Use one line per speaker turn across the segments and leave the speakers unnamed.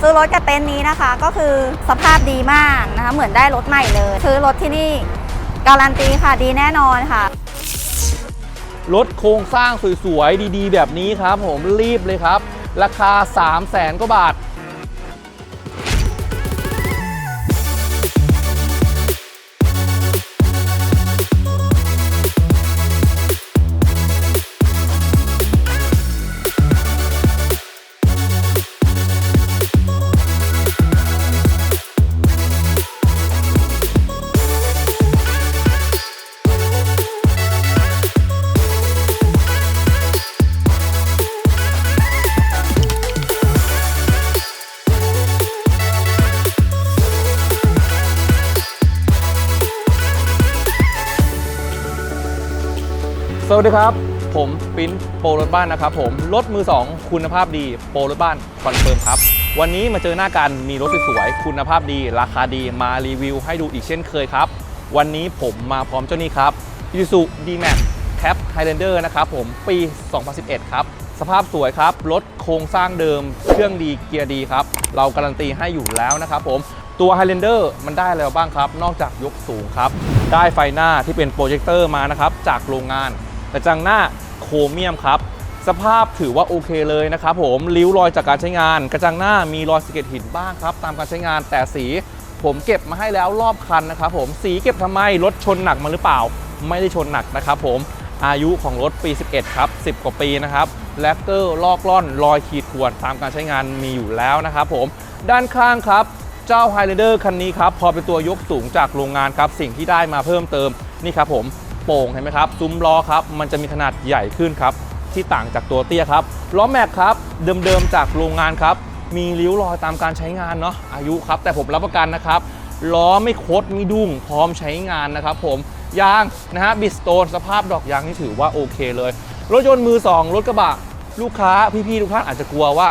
ซื้อรถกับเต็นท์นี้นะคะ ก็คือสภาพดีมากนะคะเหมือนได้รถใหม่เลย ซื้อรถที่นี่การันตีค่ะดีแน่นอนค่ะ
รถโครงสร้างสวยๆ ดีๆ แบบนี้ครับ ผมรีบเลยครับ ราคา 3 0 0แสนกว่าบาท สวัสดีครับ ผมปิ้นโปรรถบ้านนะครับผม รถมือ 2 คุณภาพดี โปรรถบ้านคอนเฟิร์มครับ วันนี้มาเจอหน้ากันมีรถสวยๆคุณภาพดี ราคาดีมารีวิวให้ดูอีกเช่นเคยครับ วันนี้ผมมาพร้อมเจ้านี้ครับ Isuzu D-Max Cap Highlander นะครับผมปี 2011 ครับ สภาพสวยครับ รถโครงสร้างเดิม เครื่องดีเกียร์ดีครับ เราการันตีให้อยู่แล้วนะครับผมตัว Highlander มันได้อะไรบ้างครับ นอกจากยกสูงครับ ได้ไฟหน้าที่เป็นโปรเจคเตอร์มานะครับ จากโรงงาน กระจังหน้าโครเมียมครับ สภาพถือว่าโอเคเลยนะครับผมริ้วรอยจากการใช้งาน กระจังหน้ามีรอยสะเก็ดหินบ้างครับ ตามการใช้งานแต่สีผมเก็บมาให้แล้วรอบคันนะครับผมสีเก็บทำไมรถชนหนักมาหรือเปล่า ไม่ได้ชนหนักนะครับผมอายุของรถปี 11 ครับ 10 กว่าปีนะครับแลกเกอร์ลอกล่อนรอยขีดข่วนตามการใช้งานมีอยู่แล้วนะครับผมด้านข้างครับ เจ้า Highlander คันนี้ครับ พอเป็นตัวยกสูงจากโรงงานครับ สิ่งที่ได้มาเพิ่มเติมนี่ครับผม โป่งเห็นไหมครับซุ้มล้อครับมันจะมีขนาดใหญ่ขึ้นครับที่ต่างจากตัวเตี้ยครับล้อแม็กครับเดิมๆจากโรงงานครับมีริ้วรอยตามการใช้งานเนาะอายุครับ แต่ผมรับประกันนะครับล้อไม่คดไม่ดุ้งพร้อมใช้งานนะครับผมยางนะฮะบิสโตนสภาพดอกยางนี่ถือว่าโอเคเลย รถยนต์มือสองรถกระบะ ลูกค้าพี่ๆทุกท่านอาจจะกลัวว่า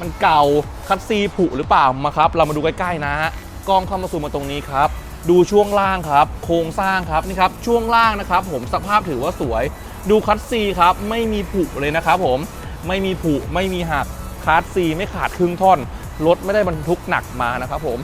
มันเก่าคัดซีผุหรือเปล่ามาครับ เรามาดูใกล้ๆนะฮะกล้องเข้ามาซูมมาตรงนี้ครับ ดูช่วงล่างครับ โครงสร้างครับนี่ครับช่วงล่างนะครับ ผมสภาพถือว่าสวย ดูคัดซีครับไม่มีผุเลยนะครับผมไม่มีผุไม่มีหักคัดซีไม่ขาดครึ่งท่อนรถไม่ได้บรรทุกหนักมานะครับผม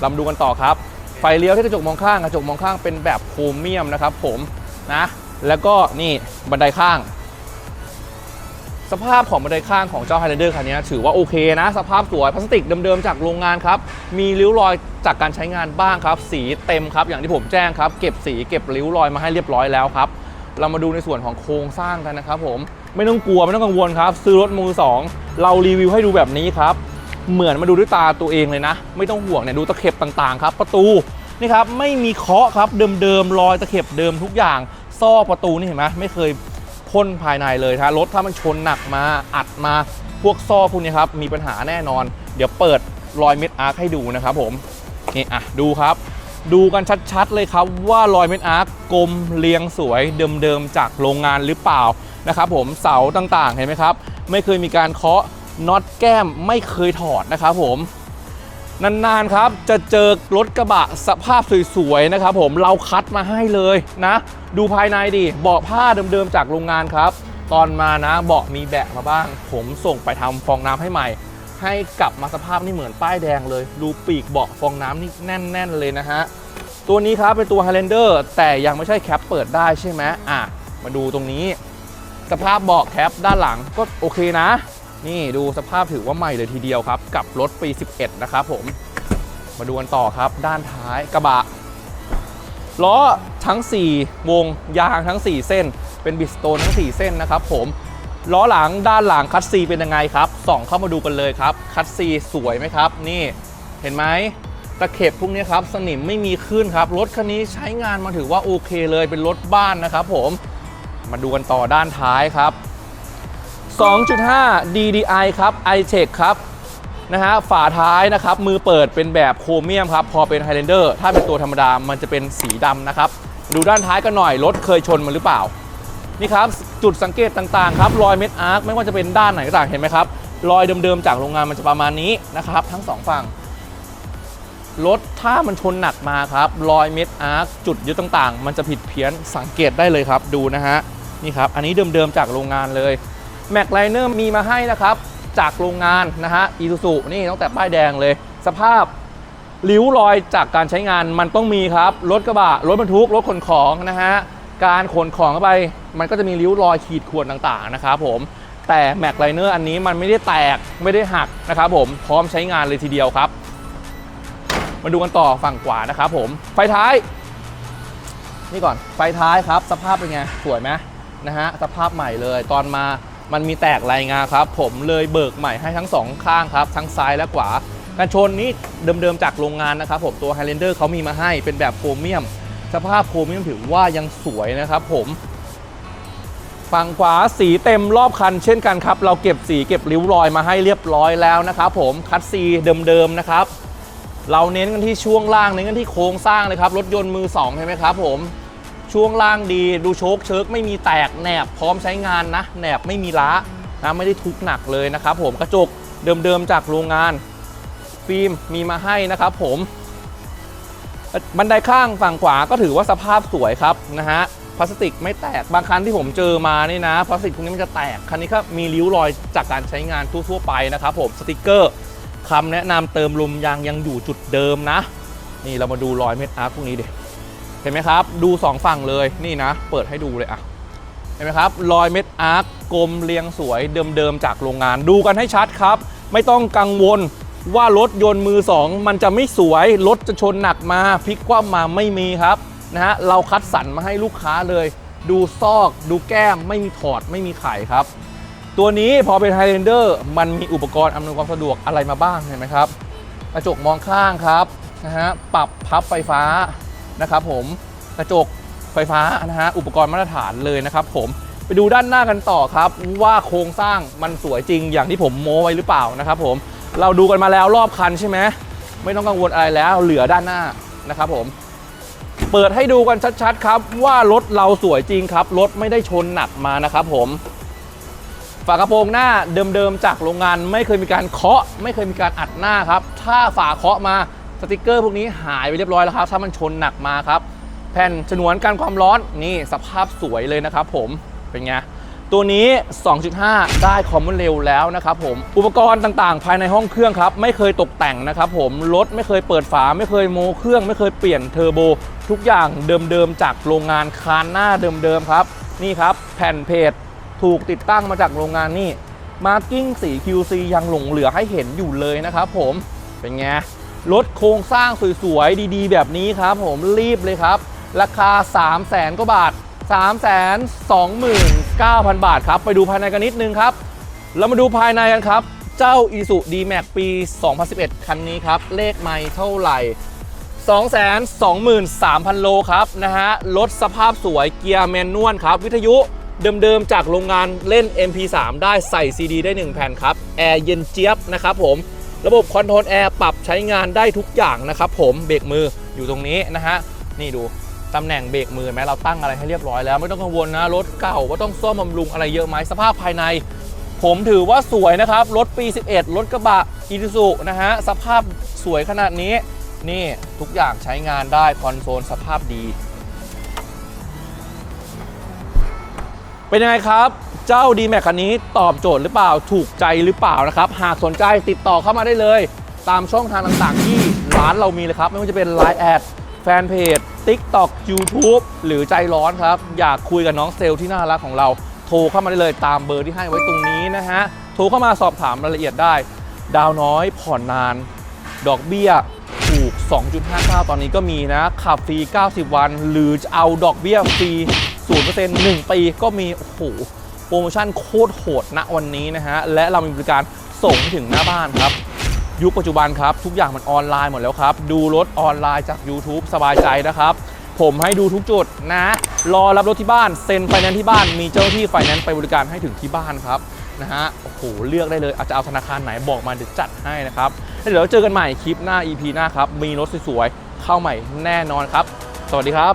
เรามาดูกันต่อครับ ไฟเลี้ยวที่กระจกมองข้างกระจกมองข้างเป็นแบบโครเมียมนะครับ ผมนะ แล้วก็นี่บันไดข้าง สภาพของบันไดข้างของเจ้า Highlander คันนี้ถือว่าโอเคนะ สภาพสวยพลาสติกเดิมๆจากโรงงานครับ มีริ้วรอยจากการใช้งานบ้างครับ สีเต็มครับ อย่างที่ผมแจ้งครับ เก็บสีเก็บริ้วรอยมาให้เรียบร้อยแล้วครับ เรามาดูในส่วนของโครงสร้างกันนะครับผมไม่ต้องกลัวไม่ต้องกังวลครับ ซื้อรถมือสองเรารีวิวให้ดูแบบนี้ครับ เหมือนมาดูด้วยตาตัวเองเลยนะ ไม่ต้องห่วงเนี่ยดูตะเข็บต่างๆครับ ประตูนี่ครับไม่มีเคาะครับเดิมๆรอยตะเข็บเดิมทุกอย่างซอกประตูนี่เห็นไหมไม่เคย พ่นภายในเลยถ้ารถถ้ามันชนหนักมาอัดมาพวกซ่อพวกนี้ครับมีปัญหาแน่นอน เดี๋ยวเปิดรอยเม็ดอาร์คให้ดูนะครับผมนี่อะดูครับ ดูกันชัดๆเลยครับว่ารอยเม็ดอาร์คกลมเรียงสวยเดิมๆจากโรงงานหรือเปล่านะครับผมเสาต่างๆเห็นไหมครับ ไม่เคยมีการเคาะน็อตแก้มไม่เคยถอดนะครับผม นานๆครับ จะเจอรถกระบะสภาพสวยๆนะครับผมเราคัดมาให้เลยนะ ดูภายในดิเบาะผ้าเดิมๆจากโรงงานครับ ตอนมานะเบาะมีแบะมาบ้าง ผมส่งไปทำฟองน้ำให้ใหม่ ให้กลับมาสภาพนี่เหมือนป้ายแดงเลยดูปีกเบาะฟองน้ำนี่แน่น ๆเลยนะฮะตัวนี้ครับเป็นตัว Highlander แต่ยังไม่ใช่แคปเปิดได้ใช่ไหมอะมาดูตรงนี้ สภาพเบาะแคปด้านหลังก็โอเคนะ นี่ดูสภาพถือว่าใหม่เลยทีเดียวครับ กับรถปี 11 นะครับผม มาดูกันต่อครับ ด้านท้ายกระบะล้อทั้ง 4 วงยางทั้ง 4 เส้น เป็นบิสโตนทั้ง 4 เส้นนะครับผมล้อหลังด้านหลังคัตซีเป็นยังไงครับส่องเข้ามาดูกันเลยครับ คัตซีสวยไหมครับ นี่เห็นไหมตะเข็บพวกนี้ครับสนิมไม่มีขึ้นครับ รถคันนี้ใช้งานมาถือว่าโอเคเลยเป็นรถบ้านนะครับผมมาดูกันต่อด้านท้ายครับ 2.5 DDI ครับ iTech ครับนะฮะฝาท้ายนะครับมือเปิดเป็นแบบโครเมียมครับพอเป็น Highlander ถ้าเป็นตัวธรรมดามันจะเป็นสีดำนะครับ ดูด้านท้ายกันหน่อย รถเคยชนมันหรือเปล่า นี่ครับ จุดสังเกตต่างๆครับรอยเม็ดอาร์คไม่ว่าจะเป็นด้านไหนต่างเห็นไหมครับรอยเดิมๆจากโรงงานมันจะประมาณนี้นะครับ ทั้งสองฝั่งรถถ้ามันชนหนักมาครับรอยเม็ดอาร์คจุดยึดต่างๆ มันจะผิดเพี้ยนสังเกตได้เลยครับดูนะฮะนี่ครับอันนี้เดิมๆจากโรงงานเลย แม็กไลเนอร์มีมาให้นะครับ จากโรงงานนะฮะอีซูซูนี่ตั้งแต่ป้ายแดงเลย สภาพริ้วรอยจากการใช้งานมันต้องมีครับ รถกระบะ รถบรรทุก รถขนของนะฮะ การขนของเข้าไป มันก็จะมีริ้วรอยขีดข่วนต่างๆนะครับผม แต่แม็กไลเนอร์อันนี้มันไม่ได้แตกไม่ได้หักนะครับผม พร้อมใช้งานเลยทีเดียวครับ มาดูกันต่อฝั่งขวานะครับผม ไฟท้าย นี่ก่อน ไฟท้ายครับ สภาพเป็นไง สวยไหมนะฮะ สภาพใหม่เลย ตอนมา มันมีแตกลายงาครับ ผมเลยเบิกใหม่ให้ทั้งสองข้างครับ ทั้งซ้ายและขวากันชนนี้เดิมๆจากโรงงานนะครับผมตัว Highlander เขามีมาให้เป็นแบบโครเมียม สภาพโครเมียมถือว่ายังสวยนะครับผมฝั่งขวาสีเต็มรอบคันเช่นกันครับ เราเก็บสีเก็บริ้วรอยมาให้เรียบร้อยแล้วนะครับผมคัดซีเดิมๆนะครับ เราเน้นกันที่ช่วงล่างเน้นกันที่โครงสร้างเลยครับรถยนต์มือ2ใช่ไหมครับผม ช่วงล่างดีดูโชคเชิกไม่มีแตกแหนบพร้อมใช้งานนะแหนบไม่มีล้านะไม่ได้ทุกหนักเลยนะครับผมกระจกเดิมๆจากโรงงาน ฟิล์มมีมาให้นะครับผมบันไดข้างฝั่งขวาก็ถือว่าสภาพสวยครับนะฮะพลาสติกไม่แตกบางคันที่ผมเจอมานี่นะพลาสติกพวกนี้มันจะแตกคันนี้ก็มีริ้วรอยจากการใช้งานทั่วๆไปนะครับผมสติกเกอร์คำแนะนำเติมลมยางยังอยู่จุดเดิมนะ นี่เรามาดูรอยเม็ดอาร์คพวกนี้ดิ เห็นไหมครับ ดูสองฝั่งเลยนี่นะ เปิดให้ดูเลยอะเห็นไหมครับรอยเม็ดอาร์คกลมเรียงสวยเดิมๆจากโรงงาน ดูกันให้ชัดครับ ไม่ต้องกังวลว่ารถยนต์มือสองมันจะไม่สวย รถจะชนหนักมาพลิกคว่ำมาไม่มีครับนะฮะเราคัดสรรมาให้ลูกค้าเลย ดูซอกดูแก้มไม่มีถอดไม่มีไข่ครับ ตัวนี้พอเป็น Highlander มันมีอุปกรณ์อำนวยความสะดวกอะไรมาบ้างเห็นไหมครับกระจกมองข้างครับนะฮะปรับพับไฟฟ้า นะครับผมกระจกไฟฟ้านะฮะอุปกรณ์มาตรฐานเลยนะครับผมไปดูด้านหน้ากันต่อครับ ว่าโครงสร้างมันสวยจริงอย่างที่ผมโม้ไว้หรือเปล่านะครับผมเราดูกันมาแล้วรอบคันใช่ไหมไม่ต้องกังวลอะไรแล้วเหลือด้านหน้านะครับผมเปิดให้ดูกันชัดๆครับ ว่ารถเราสวยจริงครับรถไม่ได้ชนหนักมานะครับผมฝากระโปรงหน้าเดิมๆจากโรงงาน ไม่เคยมีการเคาะ ไม่เคยมีการอัดหน้าครับ ถ้าฝาเคาะมา สติกเกอร์พวกนี้หายไปเรียบร้อยแล้วครับ ถ้ามันชนหนักมาครับ แผ่นฉนวนกันความร้อนนี่สภาพสวยเลยนะครับผมเป็นไงตัวนี้ 2.5 ได้คอมมอนเร็วแล้วนะครับผม อุปกรณ์ต่างๆ ภายในห้องเครื่องครับ ไม่เคยตกแต่งนะครับผม รถไม่เคยเปิดฝา ไม่เคยโมเครื่อง ไม่เคยเปลี่ยนเทอร์โบ ทุกอย่างเดิมๆ จากโรงงานคานหน้าเดิมๆ ครับ นี่ครับ แผ่นเพจถูกติดตั้งมาจากโรงงานนี่มาร์กิ้งสี QC ยังหลงเหลือให้เห็นอยู่เลยนะครับผม เป็นไง รถโครงสร้างสวยๆ ดีๆ แบบนี้ครับผมรีบเลยครับ ราคา 3 0 0แสนกว่าบาท 3 2 9 0 0 0 บาทครับ ไปดูภายในกันนิดนึงครับ เรามาดูภายในกันครับ เจ้า i s u d m a x ปี 2011 คันนี้ครับ เลขไม่เท่าไหร่ 223,000 โลครับนะฮะรถสภาพสวยเกียร์แมนนวลครับ วิทยุเดิมๆ จากโรงงานเล่น MP3 ได้ใส่ CD ได้ 1 แผ่นครับ แอร์เย็นเจี๊ยบนะครับผม ระบบคอนโทรลแอร์ปรับใช้งานได้ทุกอย่างนะครับผมเบรกมืออยู่ตรงนี้นะฮะ นี่ดูตำแหน่งเบรกมือแม้เราตั้งอะไรให้เรียบร้อยแล้ว ไม่ต้องกังวลนะ รถเก่าว่าต้องซ่อมบำรุงอะไรเยอะไหมสภาพภายใน ผมถือว่าสวยนะครับ รถปี 11 รถกระบะอีซูซุนะฮะ สภาพสวยขนาดนี้ นี่ทุกอย่างใช้งานได้คอนโซลสภาพดี เป็นยังไงครับ เจ้า d m a x คันนี้ตอบโจทย์หรือเปล่าถูกใจหรือเปล่านะครับ หากสนใจติดต่อเข้ามาได้เลย ตามช่องทางต่างๆ ที่ร้านเรามีเลยครับ ไม่ว่าจะเป็น Line แอดแฟนเพจ TikTok YouTube หรือใจร้อนครับ อยากคุยกับน้องเซลล์ที่น่ารักของเรา โทรเข้ามาได้เลยตามเบอร์ที่ให้ไว้ตรงนี้นะฮะ โทรเข้ามาสอบถามรายละเอียดได้ ดาวน้อยผ่อนนาน ดอกเบี้ยถูก 2.59 ตอนนี้ก็มีนะ ขับฟรี 90 วัน หรือจะเอาดอกเบี้ยฟรี 0% 1 ปีก็มี โอ้โห โปรโมชั่นโคตรโหดณวันนี้นะฮะ และเรามีบริการส่งถึงหน้าบ้านครับ ยุคปัจจุบันครับ ทุกอย่างมันออนไลน์หมดแล้วครับ ดูรถออนไลน์จาก YouTube สบายใจนะครับ ผมให้ดูทุกจุดนะ รอรับรถที่บ้าน เซ็นไฟแนนซ์ที่บ้าน มีเจ้าหน้าที่ไฟแนนซ์ไปบริการให้ถึงที่บ้านครับนะฮะ โอ้โห เลือกได้เลย อาจจะเอาธนาคารไหนบอกมาเดี๋ยวจัดให้นะครับ เดี๋ยวเราเจอกันใหม่คลิปหน้า EP หน้าครับ มีรถสวยๆ เข้าใหม่แน่นอนครับ สวัสดีครับ